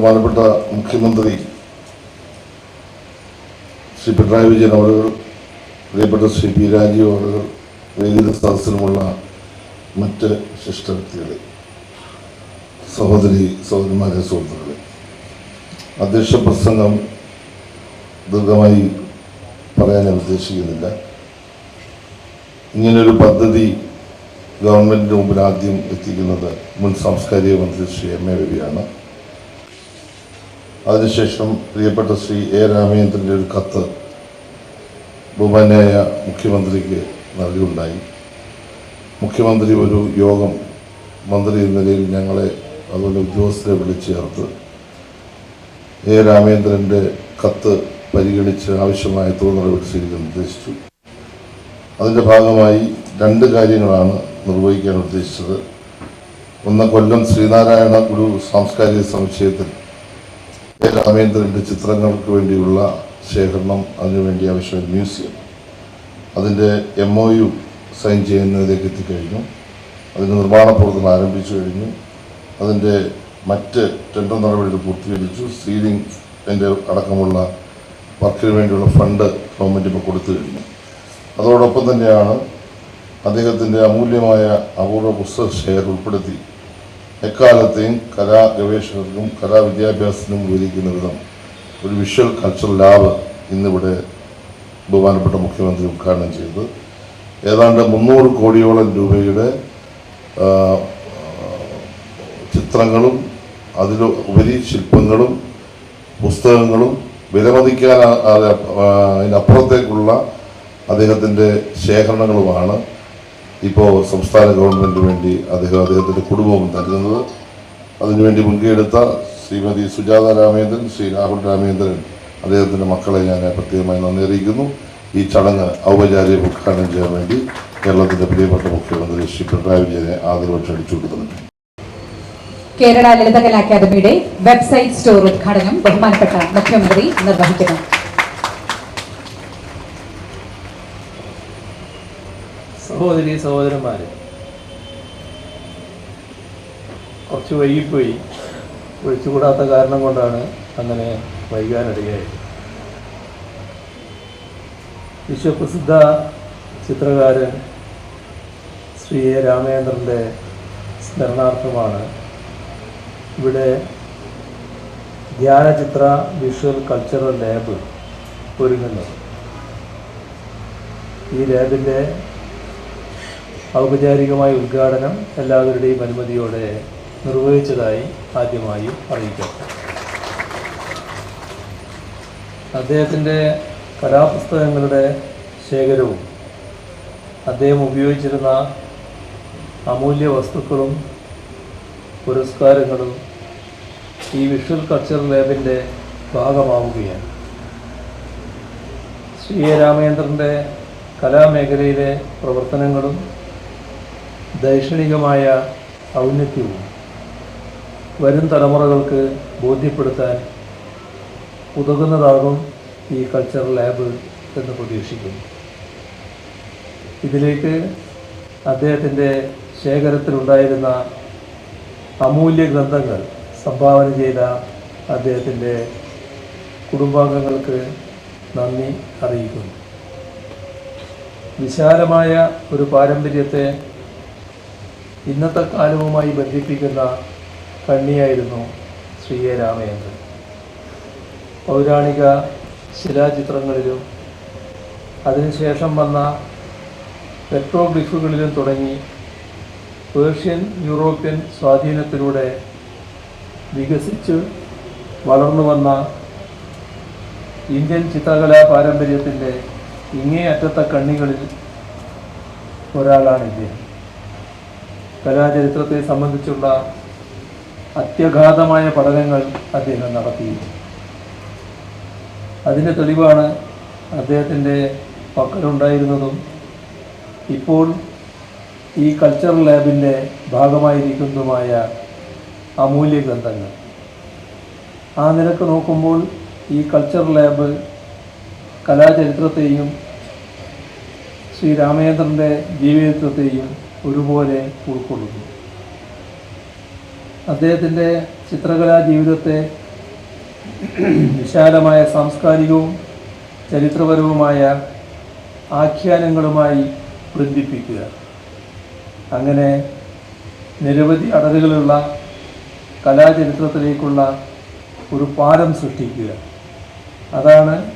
ബഹുമാനപ്പെട്ട മുഖ്യമന്ത്രി ശ്രീ പിണറായി വിജയൻ അവരുകൾ പ്രിയപ്പെട്ട ശ്രീ പി രാജീവ് അവരുകൾ വേദിക സദസ്സിലുമുള്ള മറ്റ് ശിഷ്ട വ്യക്തികളെ സഹോദരി സഹോദരിമാരെ സുഹൃത്തുക്കളെ അധ്യക്ഷ പ്രസംഗം ദീർഘമായി പറയാൻ ഞാൻ ഉദ്ദേശിക്കുന്നില്ല. ഇങ്ങനൊരു പദ്ധതി ഗവൺമെന്റിന് മുമ്പിൽ ആദ്യം എത്തിക്കുന്നത് മുൻ സാംസ്കാരിക മന്ത്രി ശ്രീ എം എ രവിയാണ്. അതിനുശേഷം പ്രിയപ്പെട്ട ശ്രീ എ രാമചന്ദ്രന്റെ ഒരു കത്ത് ബഹുമാന്യായ മുഖ്യമന്ത്രിക്ക് നൽകിയുണ്ടായി മുഖ്യമന്ത്രി ഒരു യോഗം മന്ത്രി എന്ന നിലയിൽ ഞങ്ങളെ അതുപോലെ ഉദ്യോഗസ്ഥരെ വിളിച്ചു ചേർത്ത് എ രാമേന്ദ്രന്റെ കത്ത് പരിഗണിച്ച് ആവശ്യമായ തുക നടപടി സ്വീകരിക്കാൻ നിർദ്ദേശിച്ചു അതിന്റെ ഭാഗമായി രണ്ട് കാര്യങ്ങളാണ് നിർവഹിക്കാൻ ഉദ്ദേശിച്ചത്. ഒന്ന് കൊല്ലം ശ്രീനാരായണ ഗുരു സാംസ്കാരിക സമുച്ചയത്തിൽ രാമേന്ദ്രന്റെ ചിത്രങ്ങൾക്ക് വേണ്ടിയുള്ള ശേഖരണം അതിനുവേണ്ടി ആവശ്യമായ മ്യൂസിയം. അതിന്റെ എം ഒ യു സൈൻ ചെയ്യുന്നതിലേക്ക് എത്തിക്കഴിഞ്ഞു. അതിന്റെ നിർമ്മാണ പ്രവർത്തനം ആരംഭിച്ചു കഴിഞ്ഞു. അതിന്റെ മറ്റ് ടെൻഡർ നടപടികൾ പൂർത്തീകരിച്ചു. സീലിംഗ് എന്റെ അടക്കമുള്ള വർക്കിന് വേണ്ടിയുള്ള ഫണ്ട് ഗവൺമെന്റ് ഇപ്പോൾ കൊടുത്തു കഴിഞ്ഞു. അതോടൊപ്പം തന്നെയാണ് അദ്ദേഹത്തിന്റെ അമൂല്യമായ അപൂർവ പുസ്തക ഷെയർ ഉൾപ്പെടുത്തി എക്കാലത്തെയും കലാ ഗവേഷകർക്കും കലാവിദ്യാഭ്യാസത്തിനും ഉപകരിക്കുന്ന വിധം ഒരു വിഷ്വൽ കൾച്ചർ ലാബ് ഇന്നിവിടെ ബഹുമാനപ്പെട്ട മുഖ്യമന്ത്രി ഉദ്ഘാടനം ചെയ്തത് ഏതാണ്ട് മുന്നൂറ് കോടിയോളം രൂപയുടെ ചിത്രങ്ങളും അതിൽ ഉപരി ശില്പങ്ങളും പുസ്തകങ്ങളും വിലമതിക്കാൻ അതിനപ്പുറത്തേക്കുള്ള അദ്ദേഹത്തിന്റെ ശേഖരണങ്ങളുമാണ്. ഇപ്പോൾ സംസ്ഥാന ഗവൺമെന്റിന് വേണ്ടി അദ്ദേഹം അദ്ദേഹത്തിന്റെ കുടുംബവും നൽകുന്നത് അതിനുവേണ്ടി മുൻകൈയെടുത്ത ശ്രീമതി സുജാത രാമേന്ദ്രൻ ശ്രീ രാഹുൽ രാമേന്ദ്രൻ അദ്ദേഹത്തിന്റെ മക്കളെ ഞാൻ പ്രത്യേകമായി നന്ദി അറിയിക്കുന്നു. ഈ ചടങ്ങ് ഔപചാരിക ഉദ്ഘാടനം ചെയ്യാൻ വേണ്ടി കേരളത്തിന്റെ പ്രിയപ്പെട്ട മുഖ്യമന്ത്രി ശ്രീ പിണറായി വിജയനെ ആദരവ് അടിച്ചു കൊടുക്കുന്നുണ്ട് കേരള ലളിതകലാ അക്കാദമിയുടെ വെബ്സൈറ്റ് സ്റ്റോർ ഉദ്ഘാടനം ബഹുമാനപ്പെട്ട മുഖ്യമന്ത്രി നിർവഹിക്കുന്നു. സഹോദരി സഹോദരന്മാരെ കുറച്ച് വൈകിപ്പോയി. ഒഴിച്ചുകൂടാത്ത കാരണം കൊണ്ടാണ് അങ്ങനെ വൈകാനിടയായത്. വിശ്വപ്രസിദ്ധ ചിത്രകാരൻ ശ്രീ എ. രാമചന്ദ്രന്റെ സ്മരണാർത്ഥമാണ് ഇവിടെ ധ്യാനചിത്ര വിഷ്വൽ കൾച്ചറൽ ലാബ് ഒരുങ്ങുന്നത്. ഈ ലാബിന്റെ ഔപചാരികമായ ഉദ്ഘാടനം എല്ലാവരുടെയും അനുമതിയോടെ നിർവഹിച്ചതായി ആദ്യമായി അറിയിക്കാം. അദ്ദേഹത്തിന്റെ കലാപുസ്തകങ്ങളുടെ ശേഖരവും അദ്ദേഹം ഉപയോഗിച്ചിരുന്ന അമൂല്യ വസ്തുക്കളും പുരസ്കാരങ്ങളും ഈ വിഷ്വൽ കൾച്ചർ ലാബിന്റെ ഭാഗമാവുകയാണ്. ശ്രീ രാമേന്ദ്രന്റെ കലാമേഖലയിലെ പ്രവർത്തനങ്ങളും ദൈക്ഷണികമായ ഔന്നത്യവും വരും തലമുറകൾക്ക് ബോധ്യപ്പെടുത്താൻ ഉതകുന്നതാകും ഈ കൾച്ചറൽ ലാബ് എന്ന് പ്രതീക്ഷിക്കുന്നു. ഇതിലേക്ക് അദ്ദേഹത്തിന്റെ ശേഖരത്തിലുണ്ടായിരുന്ന അമൂല്യ ഗ്രന്ഥങ്ങൾ സംഭാവന ചെയ്ത അദ്ദേഹത്തിന്റെ കുടുംബാംഗങ്ങൾക്ക് നന്ദി അറിയിക്കുന്നു. വിശാലമായ ഒരു പാരമ്പര്യത്തെ ഇന്നത്തെ കാലവുമായി ബന്ധിപ്പിക്കുന്ന കണ്ണിയായിരുന്നു ശ്രീ എ രാമചന്ദ്രൻ. പൗരാണിക ശിലാചിത്രങ്ങളിലും അതിനുശേഷം വന്ന പെട്രോഗ്ലിഫുകളിലും തുടങ്ങി പേർഷ്യൻ യൂറോപ്യൻ സ്വാധീനത്തിലൂടെ വികസിച്ച് വളർന്നു വന്ന ഇന്ത്യൻ ചിത്രകലാ പാരമ്പര്യത്തിന്റെ ഇങ്ങേ അറ്റത്തെ കണ്ണികളിൽ ഒരാളാണ് ഇദ്ദേഹം. കലാചരിത്രത്തെ സംബന്ധിച്ചുള്ള അത്യഗാധമായ പഠനങ്ങൾ അദ്ദേഹം നടത്തി. അതിന്റെ തെളിവാണ് അദ്ദേഹത്തിന്റെ പക്കലുണ്ടായിരുന്നതും ഇപ്പോൾ ഈ കൾച്ചറൽ ലാബിന്റെ ഭാഗമായിരിക്കുന്നതുമായ അമൂല്യ ഗ്രന്ഥങ്ങൾ. ആ നിരക്ക് നോക്കുമ്പോൾ ഈ കൾച്ചർ ലാബ് കലാചരിത്രത്തെയും ശ്രീ രാമചന്ദ്രന്റെ ജീവിതത്തെയും ഒരുപോലെ ഉൾക്കൊള്ളുന്നു. അദ്ദേഹത്തിന്റെ ചിത്രകലാ ജീവിതത്തെ വിശാലമായ സാംസ്കാരികവും ചരിത്രപരവുമായ ആഖ്യാനങ്ങളുമായി ബന്ധിപ്പിക്കുക. അങ്ങനെ നിരവധി അടരുകളുള്ള കലാചരിത്രത്തിലേക്കുള്ള ഒരു പാലം സൃഷ്ടിക്കുക. അതാണ്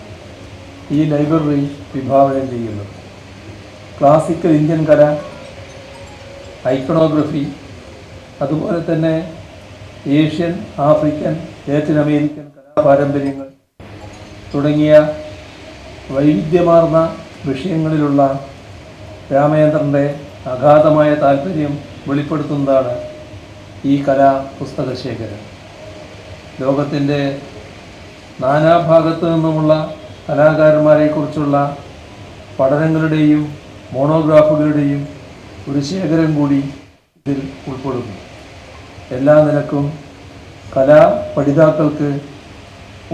ഈ ലൈബ്രറി വിഭാവനം ചെയ്യുന്നത്. ക്ലാസിക്കൽ ഇന്ത്യൻ കല ഐക്കണോഗ്രഫി അതുപോലെ തന്നെ ഏഷ്യൻ ആഫ്രിക്കൻ ലാറ്റിൻ അമേരിക്കൻ കലാപാരമ്പര്യങ്ങൾ തുടങ്ങിയ വൈവിധ്യമാർന്ന വിഷയങ്ങളിലുള്ള രാമചന്ദ്രന്റെ അഗാധമായ താല്പര്യം വെളിപ്പെടുത്തുന്നതാണ് ഈ കലാ പുസ്തകശേഖരം ലോകത്തിന്റെ നാനാഭാഗത്തു നിന്നുമുള്ള കലാകാരന്മാരെക്കുറിച്ചുള്ള പഠനങ്ങളുടെയും മോണോഗ്രാഫുകളുടെയും ഒരു ശേഖരം കൂടി ഇതിൽ ഉൾപ്പെടുന്നു. എല്ലാ നിലക്കും കലാ പഠിതാക്കൾക്ക്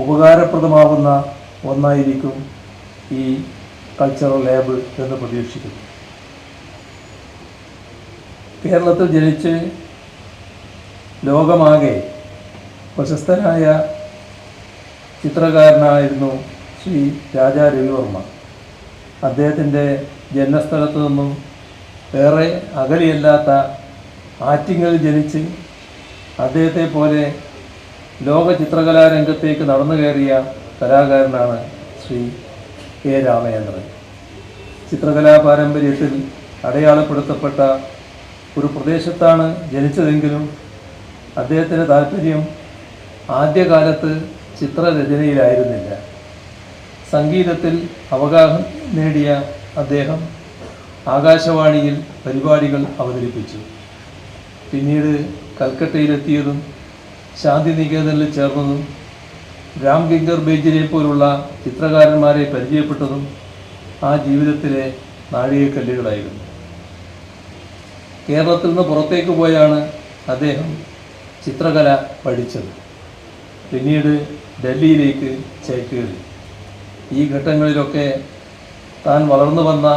ഉപകാരപ്രദമാകുന്ന ഒന്നായിരിക്കും ഈ കൾച്ചറൽ ലാബ് എന്ന് പ്രതീക്ഷിക്കുന്നു. കേരളത്തിൽ ജനിച്ച് ലോകമാകെ പ്രശസ്തനായ ചിത്രകാരനായിരുന്നു ശ്രീ രാജാ രവിവർമ്മ. അദ്ദേഹത്തിന്റെ ജന്മസ്ഥലത്തു നിന്നും ഏറെ അകലെയല്ലാത്ത ആറ്റിങ്ങൽ ജനിച്ച് അദ്ദേഹത്തെ പോലെ ലോക ചിത്രകലാ രംഗത്തേക്ക് നടന്നു കയറിയ കലാകാരനാണ് ശ്രീ കെ രാമചന്ദ്രൻ. ചിത്രകലാ പാരമ്പര്യത്തിൽ അടയാളപ്പെടുത്തപ്പെട്ട ഒരു പ്രദേശത്താണ് ജനിച്ചതെങ്കിലും അദ്ദേഹത്തിന്റെ താല്പര്യം ആദ്യകാലത്ത് ചിത്രരചനയിലായിരുന്നില്ല. സംഗീതത്തിൽ അവഗാഹം നേടിയ അദ്ദേഹം ആകാശവാണിയിൽ പരിപാടികൾ അവതരിപ്പിച്ചു. പിന്നീട് കൽക്കട്ടയിലെത്തിയതും ശാന്തിനികേതനിൽ ചേർന്നതും രാംഗിങ്കർ ബേജിനെ പോലുള്ള ചിത്രകാരന്മാരെ പരിചയപ്പെട്ടതും ആ ജീവിതത്തിലെ നാഴികക്കല്ലുകളായിരുന്നു കേരളത്തിൽ നിന്ന് പുറത്തേക്ക് പോയാണ് അദ്ദേഹം ചിത്രകല പഠിച്ചത്. പിന്നീട് ഡൽഹിയിലേക്ക് ചേക്കേറി. ഈ ഘട്ടങ്ങളിലൊക്കെ താൻ വളർന്നു വന്ന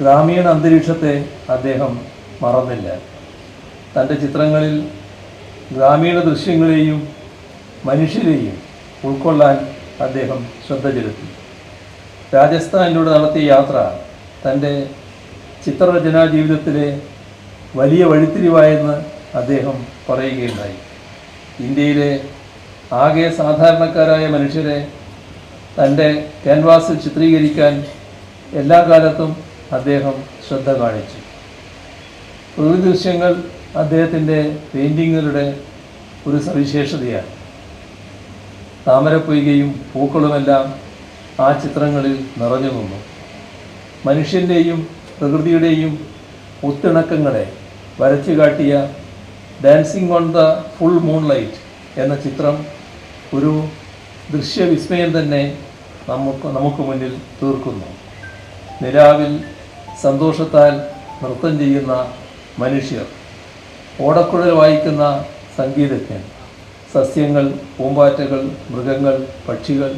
ഗ്രാമീണ അന്തരീക്ഷത്തെ അദ്ദേഹം മറന്നില്ല. തന്റെ ചിത്രങ്ങളിൽ ഗ്രാമീണ ദൃശ്യങ്ങളെയും മനുഷ്യരെയും ഉൾക്കൊള്ളാൻ അദ്ദേഹം ശ്രദ്ധ ചെലുത്തി. രാജസ്ഥാനിലൂടെ നടത്തിയ യാത്ര തന്റെ ചിത്രരചനാ ജീവിതത്തിലെ വലിയ വഴിത്തിരിവായെന്ന് അദ്ദേഹം പറയുകയുണ്ടായി. ഇന്ത്യയിലെ ആകെ സാധാരണക്കാരായ മനുഷ്യരെ തന്റെ ക്യാൻവാസിൽ ചിത്രീകരിക്കാൻ എല്ലാ കാലത്തും അദ്ദേഹം ശ്രദ്ധ കാണിച്ചു. പ്രകൃതി ദൃശ്യങ്ങൾ അദ്ദേഹത്തിന്റെ പെയിന്റിങ്ങുകളുടെ ഒരു സവിശേഷതയാണ്. താമരപ്പൊയ്കയും പൂക്കളുമെല്ലാം ആ ചിത്രങ്ങളിൽ നിറഞ്ഞു നിന്നു. മനുഷ്യന്റെയും പ്രകൃതിയുടെയും ഒത്തിണക്കങ്ങളെ വരച്ചു കാട്ടിയ dancing on the full moonlight എന്ന ചിത്രം ഒരു ദൃശ്യവിസ്മയം തന്നെ നമുക്ക് നമുക്ക് മുന്നിൽ തീർക്കുന്നു. നിലാവിൽ സന്തോഷത്താൽ നൃത്തം ചെയ്യുന്ന മനുഷ്യർ ഓടക്കുഴൽ വായിക്കുന്ന സംഗീതജ്ഞൻ സസ്യങ്ങൾ പൂമ്പാറ്റകൾ മൃഗങ്ങൾ പക്ഷികൾ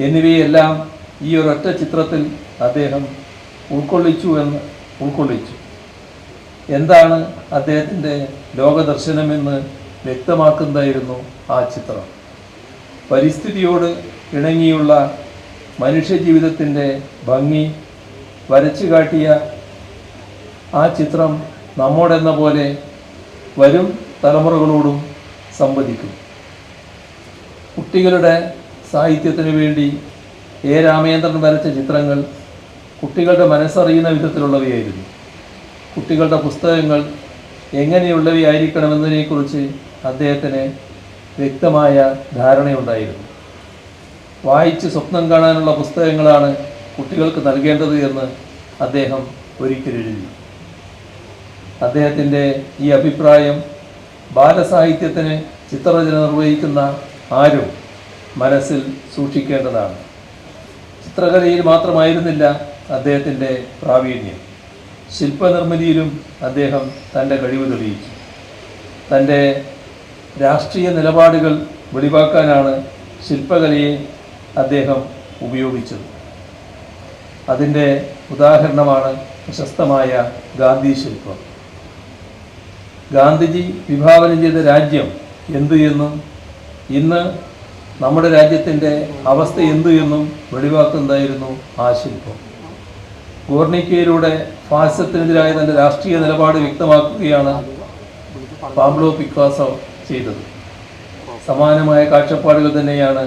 എന്നിവയെല്ലാം ഈ ഒരൊറ്റ ചിത്രത്തിൽ അദ്ദേഹം ഉൾക്കൊള്ളിച്ചു എന്ന് ഉൾക്കൊള്ളിച്ചു. എന്താണ് അദ്ദേഹത്തിന്റെ ലോകദർശനമെന്ന് വ്യക്തമാക്കുന്നതായിരുന്നു ആ ചിത്രം. പരിസ്ഥിതിയോട് ഇണങ്ങിയുള്ള മനുഷ്യജീവിതത്തിന്റെ ഭംഗി വരച്ചു കാട്ടിയ ആ ചിത്രം നമ്മോടെന്ന പോലെ വരും തലമുറകളോടും സംവദിക്കും. കുട്ടികളുടെ സാഹിത്യത്തിന് വേണ്ടി എ രാമേന്ദ്രൻ വരച്ച ചിത്രങ്ങൾ കുട്ടികളുടെ മനസ്സറിയുന്ന വിധത്തിലുള്ളവയായിരുന്നു. കുട്ടികളുടെ പുസ്തകങ്ങൾ എങ്ങനെയുള്ളവയായിരിക്കണമെന്നതിനെക്കുറിച്ച് അദ്ദേഹത്തിന് വ്യക്തമായ ധാരണയുണ്ടായിരുന്നു. വായിച്ച് സ്വപ്നം കാണാനുള്ള പുസ്തകങ്ങളാണ് കുട്ടികൾക്ക് നൽകേണ്ടത് എന്ന് അദ്ദേഹം ഒരിക്കലെഴുതി അദ്ദേഹത്തിന്റെ ഈ അഭിപ്രായം ബാലസാഹിത്യത്തിന് ചിത്രരചന നിർവഹിക്കുന്ന ആരും മനസ്സിൽ സൂക്ഷിക്കേണ്ടതാണ്. ചിത്രകലയിൽ മാത്രമായിരുന്നില്ല അദ്ദേഹത്തിന്റെ പ്രാവീണ്യം. ശില്പനിർമ്മിതിയിലും അദ്ദേഹം തന്റെ കഴിവ് തെളിയിച്ചു. തന്റെ രാഷ്ട്രീയ നിലപാടുകൾ വെളിവാക്കാനാണ് ശില്പകലയെ അദ്ദേഹം ഉപയോഗിച്ചത്. അതിന്റെ ഉദാഹരണമാണ് പ്രശസ്തമായ ഗാന്ധി ശില്പം. ഗാന്ധിജി വിഭാവനം ചെയ്ത രാജ്യം എന്ത് എന്നും ഇന്ന് നമ്മുടെ രാജ്യത്തിന്റെ അവസ്ഥ എന്തു എന്നും വെളിവാക്കുന്നതായിരുന്നു ആ ശില്പം. ഗോർണിക്കയിലൂടെ ഫാസത്തിനെതിരായ തന്റെ രാഷ്ട്രീയ നിലപാട് വ്യക്തമാക്കുകയാണ് പാബ്ലോ പിക്കാസോ ചെയ്തത്. സമാനമായ കാഴ്ചപ്പാടുകൾ തന്നെയാണ്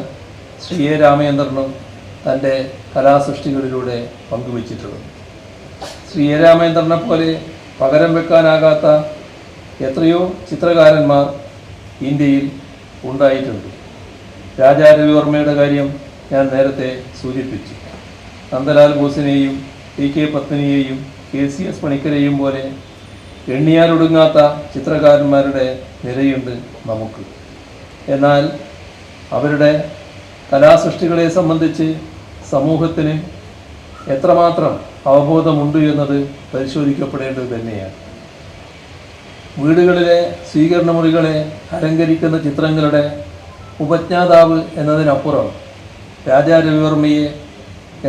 ശ്രീ എ രാമചന്ദ്രനും തന്റെ കലാസൃഷ്ടികളിലൂടെ പങ്കുവച്ചിട്ടുള്ളത്. ശ്രീ എ രാമചന്ദ്രനെ പോലെ പകരം വെക്കാനാകാത്ത എത്രയോ ചിത്രകാരന്മാർ ഇന്ത്യയിൽ ഉണ്ടായിട്ടുണ്ട്. രാജാ രവിവർമ്മയുടെ കാര്യം ഞാൻ നേരത്തെ സൂചിപ്പിച്ചു. നന്ദലാൽ ബോസിനെയും പി കെ പത്മിനിയെയും കെ സി എസ് പണിക്കരെയും പോലെ എണ്ണിയാലൊടുങ്ങാത്ത ചിത്രകാരന്മാരുടെ നിരയുണ്ട് നമുക്ക്. എന്നാൽ അവരുടെ കലാസൃഷ്ടികളെ സംബന്ധിച്ച് സമൂഹത്തിന് എത്രമാത്രം അവബോധമുണ്ട് എന്നത് പരിശോധിക്കപ്പെടേണ്ടത് തന്നെയാണ്. വീടുകളിലെ സ്വീകരണ മുറികളെ അലങ്കരിക്കുന്ന ചിത്രങ്ങളുടെ ഉപജ്ഞാതാവ് എന്നതിനപ്പുറം രാജാ രവിവർമ്മയെ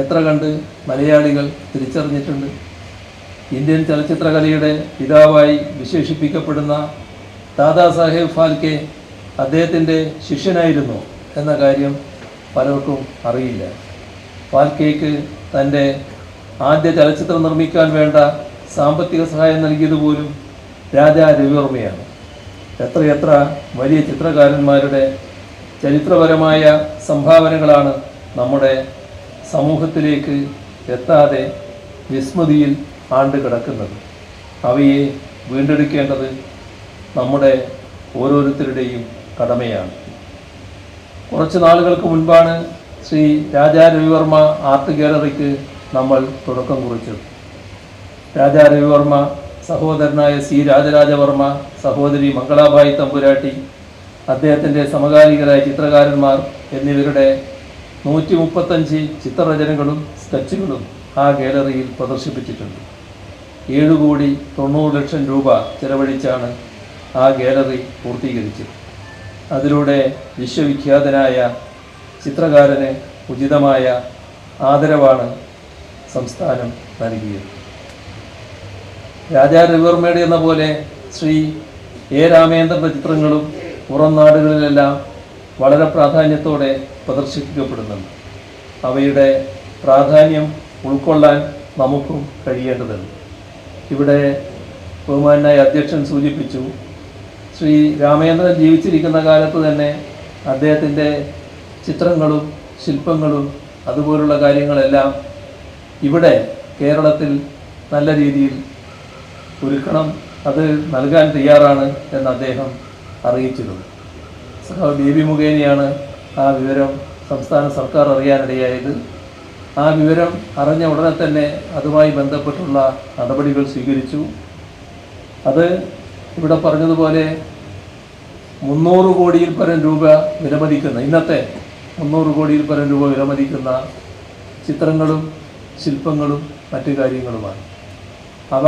എത്ര കണ്ട് മലയാളികൾ തിരിച്ചറിഞ്ഞിട്ടുണ്ട്. ഇന്ത്യൻ ചലച്ചിത്രകലയുടെ പിതാവായി വിശേഷിപ്പിക്കപ്പെടുന്ന ദാദാസാഹേബ് ഫാൽക്കെ അദ്ദേഹത്തിന്റെ ശിഷ്യനായിരുന്നു എന്ന കാര്യം പലർക്കും അറിയില്ല. ഫാൽക്കെയ്ക്ക് തന്റെ ആദ്യ ചലച്ചിത്രം നിർമ്മിക്കാൻ വേണ്ട സാമ്പത്തിക സഹായം നൽകിയത് പോലും രാജാ രവിവർമ്മയാണ്. എത്രയെത്ര വലിയ ചിത്രകാരന്മാരുടെ ചരിത്രപരമായ സംഭാവനകളാണ് നമ്മുടെ സമൂഹത്തിലേക്ക് എത്താതെ വിസ്മൃതിയിൽ ആണ്ട് കിടക്കുന്നത്. അവയെ വീണ്ടെടുക്കേണ്ടത് നമ്മുടെ ഓരോരുത്തരുടെയും കടമയാണ്. കുറച്ച് നാളുകൾക്ക് മുൻപാണ് ശ്രീ രാജാ രവിവർമ്മ ആർട്ട് ഗാലറിക്ക് നമ്മൾ തുടക്കം കുറിച്ചു. രാജാ രവിവർമ്മ സഹോദരനായ സി രാജരാജവർമ്മ സഹോദരി മംഗളാഭായി തമ്പുരാട്ടി അദ്ദേഹത്തിന്റെ സമകാലികരായ ചിത്രകാരന്മാർ എന്നിവരുടെ നൂറ്റി മുപ്പത്തഞ്ച് ചിത്രരചനകളും സ്കെച്ചുകളും ആ ഗാലറിയിൽ പ്രദർശിപ്പിച്ചിട്ടുണ്ട്. ഏഴ് കോടി തൊണ്ണൂറ് ലക്ഷം രൂപ ചെലവഴിച്ചാണ് ആ ഗാലറി പൂർത്തീകരിച്ചത്. അതിലൂടെ വിശ്വവിഖ്യാതനായ ചിത്രകാരന് ഉചിതമായ ആദരവാണ് സംസ്ഥാനം നൽകിയത്. രാജാ രവിവർമ്മയുടെ എന്ന പോലെ ശ്രീ എ രാമേന്ദ്രന്റെ ചിത്രങ്ങളും പുറം നാടുകളിലെല്ലാം വളരെ പ്രാധാന്യത്തോടെ പ്രദർശിപ്പിക്കപ്പെടുന്നുണ്ട്. അവയുടെ പ്രാധാന്യം ഉൾക്കൊള്ളാൻ നമുക്കും കഴിയേണ്ടതുണ്ട്. ഇവിടെ ബഹുമാനായ അധ്യക്ഷൻ സൂചിപ്പിച്ചു ശ്രീ രാമേന്ദ്രൻ ജീവിച്ചിരിക്കുന്ന കാലത്ത് തന്നെ അദ്ദേഹത്തിന്റെ ചിത്രങ്ങളും ശില്പങ്ങളും അതുപോലുള്ള കാര്യങ്ങളെല്ലാം ഇവിടെ കേരളത്തിൽ നല്ല രീതിയിൽ ഒരുക്കണം. അത് നൽകാൻ തയ്യാറാണ് എന്ന് അദ്ദേഹം അറിയിച്ചിരുന്നു. ബി ബി മുഖേനയാണ് ആ വിവരം സംസ്ഥാന സർക്കാർ അറിയാനിടയായത്. ആ വിവരം അറിഞ്ഞ ഉടനെ തന്നെ അതുമായി ബന്ധപ്പെട്ടുള്ള നടപടികൾ സ്വീകരിച്ചു. അത് ഇവിടെ പറഞ്ഞതുപോലെ മുന്നൂറ് കോടിയിൽ പരം രൂപ വിലമതിക്കുന്ന ഇന്നത്തെ മുന്നൂറ് കോടിയിൽ പരം രൂപ വിലമതിക്കുന്ന ചിത്രങ്ങളും ശില്പങ്ങളും മറ്റു കാര്യങ്ങളുമാണ്. അവ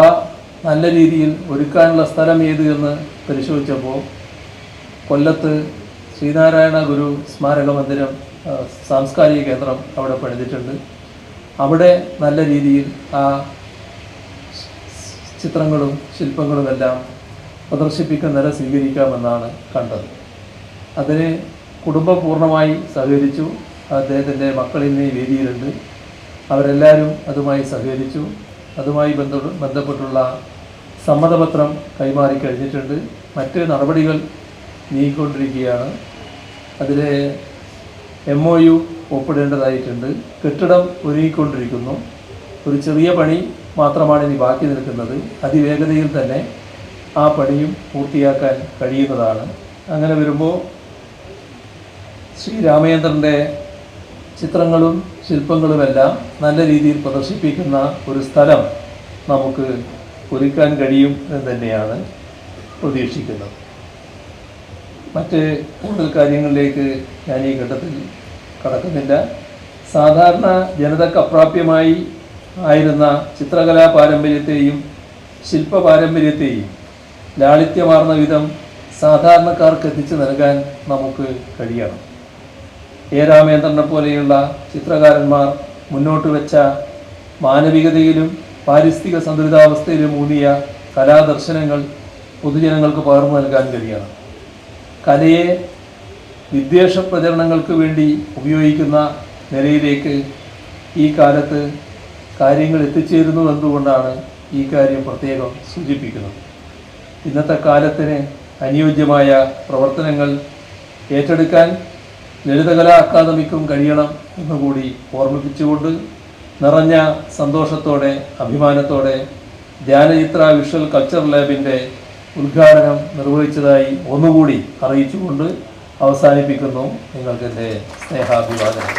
നല്ല രീതിയിൽ ഒരുക്കാനുള്ള സ്ഥലം ഏത് എന്ന് പരിശോധിച്ചപ്പോൾ കൊല്ലത്ത് ശ്രീനാരായണ ഗുരു സ്മാരക മന്ദിരം സാംസ്കാരിക കേന്ദ്രം അവിടെ പണിതിട്ടുണ്ട്. അവിടെ നല്ല രീതിയിൽ ആ ചിത്രങ്ങളും ശില്പങ്ങളുമെല്ലാം പ്രദർശിപ്പിക്കുന്ന നില സ്വീകരിക്കാമെന്നാണ് കണ്ടത്. അതിന് കുടുംബം പൂർണമായി സഹകരിച്ചു. അദ്ദേഹത്തിന്റെ മക്കൾ ഇന്ന് ഈ വേദിയിലുണ്ട്. അവരെല്ലാവരും അതുമായി സഹകരിച്ചു. അതുമായി ബന്ധ ബന്ധപ്പെട്ടുള്ള സമ്മതപത്രം കൈമാറി കഴിഞ്ഞിട്ടുണ്ട്. മറ്റ് നടപടികൾ നീങ്ങിക്കൊണ്ടിരിക്കുകയാണ്. അതിൽ എം ഒ യു ഒപ്പിടേണ്ടതായിട്ടുണ്ട്. കെട്ടിടം ഒരുങ്ങിക്കൊണ്ടിരിക്കുന്നു. ഒരു ചെറിയ പണി മാത്രമാണ് ഇനി ബാക്കി നിൽക്കുന്നത്. അതിവേഗതയിൽ തന്നെ ആ പണിയും പൂർത്തിയാക്കാൻ കഴിയുന്നതാണ്. അങ്ങനെ വരുമ്പോൾ ശ്രീ രാമചന്ദ്രന്റെ ചിത്രങ്ങളും ശില്പങ്ങളുമെല്ലാം നല്ല രീതിയിൽ പ്രദർശിപ്പിക്കുന്ന ഒരു സ്ഥലം നമുക്ക് ഒരുക്കാൻ കഴിയും എന്ന് തന്നെയാണ് പ്രതീക്ഷിക്കുന്നത്. മറ്റ് കൂടുതൽ കാര്യങ്ങളിലേക്ക് ഞാൻ ഈ ഘട്ടത്തിൽ കടക്കുന്നില്ല. സാധാരണ ജനതക്ക് അപ്രാപ്യമായി ആയിരുന്ന ചിത്രകലാ പാരമ്പര്യത്തെയും ശില്പ പാരമ്പര്യത്തെയും ലാളിത്യമാർന്ന വിധം സാധാരണക്കാർക്ക് എത്തിച്ചു നൽകാൻ നമുക്ക് കഴിയണം. എ. രാമേന്ദ്രനെ പോലെയുള്ള ചിത്രകാരന്മാർ മുന്നോട്ട് വെച്ച മാനവികതയിലും പാരിസ്ഥിതിക സന്തുലിതാവസ്ഥയിലും ഊന്നിയ കലാദർശനങ്ങൾ പൊതുജനങ്ങൾക്ക് പകർന്നു നൽകാൻ കഴിയണം. കലയെ വിദ്വേഷ പ്രചരണങ്ങൾക്ക് വേണ്ടി ഉപയോഗിക്കുന്ന നിലയിലേക്ക് ഈ കാലത്ത് കാര്യങ്ങൾ എത്തിച്ചേരുന്നു എന്തുകൊണ്ടാണ് ഈ കാര്യം പ്രത്യേകം സൂചിപ്പിക്കുന്നത്. ഇന്നത്തെ കാലത്തിന് അനുയോജ്യമായ പ്രവർത്തനങ്ങൾ ഏറ്റെടുക്കാൻ ലളിതകലാ അക്കാദമിക്കും കഴിയണം എന്നുകൂടി ഓർമ്മിപ്പിച്ചുകൊണ്ട് നിറഞ്ഞ സന്തോഷത്തോടെ അഭിമാനത്തോടെ ധ്യാനചിത്ര വിഷ്വൽ കൾച്ചർ ലാബിന്റെ ഉദ്ഘാടനം നിർവഹിച്ചതായി ഒന്നുകൂടി അറിയിച്ചുകൊണ്ട് അവസാനിപ്പിക്കുന്നു. നിങ്ങൾക്കെന്റെ സ്നേഹാഭിവാദനം